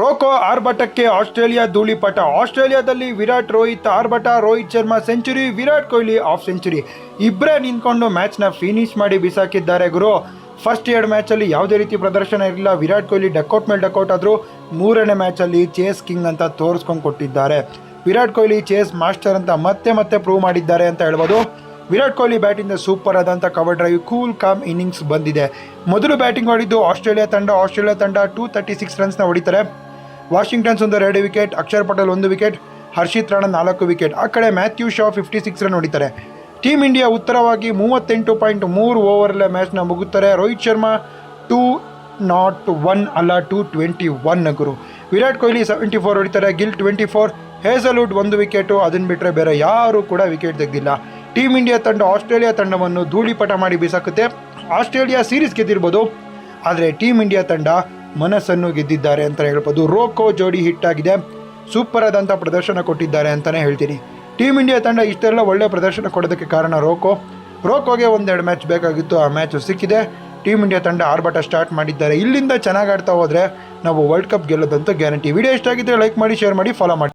Roko ಆರ್ಭಟಕ್ಕೆ Australia ಧೂಳಿಪಟ. ಆಸ್ಟ್ರೇಲಿಯಾದಲ್ಲಿ ವಿರಾಟ್ ರೋಹಿತ್ ಆರ್ಭಟ, Rohit Sharma century, Virat Kohli half century. ಇಬ್ಬರೇ ನಿಂತ್ಕೊಂಡು ಮ್ಯಾಚ್ನ ಫಿನಿಶ್ ಮಾಡಿ ಬಿಸಾಕಿದ್ದಾರೆ ಗುರು. ಫಸ್ಟ್ ಎರಡು ಮ್ಯಾಚಲ್ಲಿ ಯಾವುದೇ ರೀತಿ ಪ್ರದರ್ಶನ ಇರಲಿಲ್ಲ. ವಿರಾಟ್ ಕೊಹ್ಲಿ ಡಕೌಟ್ ಮೇಲೆ ಡಕೌಟ್ ಆದರೂ ಮೂರನೇ ಮ್ಯಾಚಲ್ಲಿ ಚೇಸ್ ಕಿಂಗ್ ಅಂತ ತೋರಿಸ್ಕೊಂಡು ಕೊಟ್ಟಿದ್ದಾರೆ. ವಿರಾಟ್ ಕೊಹ್ಲಿ ಚೇಸ್ ಮಾಸ್ಟರ್ ಅಂತ ಮತ್ತೆ ಮತ್ತೆ ಪ್ರೂವ್ ಮಾಡಿದ್ದಾರೆ ಅಂತ ಹೇಳ್ಬೋದು. ವಿರಾಟ್ ಕೊಹ್ಲಿ ಬ್ಯಾಟಿಂದ ಸೂಪರ್ ಆದಂಥ cover drive cool, calm innings ಬಂದಿದೆ. ಮೊದಲು ಬ್ಯಾಟಿಂಗ್ ಮಾಡಿದ್ದು ಆಸ್ಟ್ರೇಲಿಯಾ ತಂಡ. ಆಸ್ಟ್ರೇಲಿಯಾ ತಂಡ ಟೂ ತರ್ಟಿ ಸಿಕ್ಸ್ ರನ್ಸ್ನ ಹೊಡಿತಾರೆ. ವಾಷಿಂಗ್ಟನ್ ಸುಂದರ್ ಎರಡು ವಿಕೆಟ್, ಅಕ್ಷರ್ ಪಟೇಲ್ ಒಂದು ವಿಕೆಟ್, ಹರ್ಷಿತ್ ರಾಣಾ ನಾಲ್ಕು ವಿಕೆಟ್. ಆ ಕಡೆ ಮ್ಯಾಥ್ಯೂ ಶಾ ಫಿಫ್ಟಿ ಸಿಕ್ಸ್ ರನ್ ಹೊಡಿತಾರೆ. ಟೀಮ್ ಇಂಡಿಯಾ ಉತ್ತರವಾಗಿ ಮೂವತ್ತೆಂಟು ಪಾಯಿಂಟ್ ಮೂರು ಓವರಲ್ಲೇ ಮ್ಯಾಚ್ನ ಮುಗುತ್ತಾರೆ Rohit Sharma two not one ಅಲ್ಲ ಟೂ ಟ್ವೆಂಟಿ ಒನ್ ಗುರು. ವಿರಾಟ್ ಕೊಹ್ಲಿ ಸೆವೆಂಟಿ ಫೋರ್ ಹೊಡಿತಾರೆ, ಗಿಲ್ ಟ್ವೆಂಟಿ ಫೋರ್ ಹೇಸಲ್ವುಡ್ ಒಂದು ವಿಕೆಟು ಅದನ್ನು ಬಿಟ್ಟರೆ ಬೇರೆ ಯಾರೂ ಕೂಡ ವಿಕೆಟ್ ತೆಗೆದಿಲ್ಲ. ಟೀಮ್ ಇಂಡಿಯಾ ತಂಡ ಆಸ್ಟ್ರೇಲಿಯಾ ತಂಡವನ್ನು ಧೂಳಿಪಟ ಮಾಡಿ ಬಿಸಾಕುತ್ತೆ. ಆಸ್ಟ್ರೇಲಿಯಾ ಸೀರೀಸ್ ಗೆದ್ದಿರ್ಬೋದು, ಆದರೆ ಟೀಮ್ ಇಂಡಿಯಾ ತಂಡ ಮನಸ್ಸನ್ನು ಗೆದ್ದಿದ್ದಾರೆ ಅಂತ ಹೇಳ್ಬೋದು. ರೋಕೋ ಜೋಡಿ ಹಿಟ್ಟಾಗಿದೆ. ಸೂಪರ್ ಆದಂಥ ಪ್ರದರ್ಶನ ಕೊಟ್ಟಿದ್ದಾರೆ ಅಂತಲೇ ಹೇಳ್ತೀನಿ. ಟೀಮ್ ಇಂಡಿಯಾ ತಂಡ ಇಷ್ಟೆಲ್ಲ ಒಳ್ಳೆ ಪ್ರದರ್ಶನ ಕೊಡೋದಕ್ಕೆ ಕಾರಣ ರೋಕೋ. ರೋಕೋಗೆ ಒಂದೆರಡು ಮ್ಯಾಚ್ ಬೇಕಾಗಿತ್ತು. ಆ ಮ್ಯಾಚ್ ಸಿಕ್ಕಿದೆ. ಟೀಮ್ ಇಂಡಿಯಾ ತಂಡ ಆರ್ಭಟ ಸ್ಟಾರ್ಟ್ ಮಾಡಿದ್ದಾರೆ. ಇಲ್ಲಿಂದ ಚೆನ್ನಾಗಿ ಆಡ್ತಾ ಹೋದರೆ ನಾವು ವರ್ಲ್ಡ್ ಕಪ್ ಗೆಲ್ಲೋದಂತೂ ಗ್ಯಾರಂಟಿ ವಿಡಿಯೋ ಇಷ್ಟ ಆಗಿದ್ದರೆ ಲೈಕ್ ಮಾಡಿ ಶೇರ್ ಮಾಡಿ ಫಾಲೋ ಮಾಡಿ.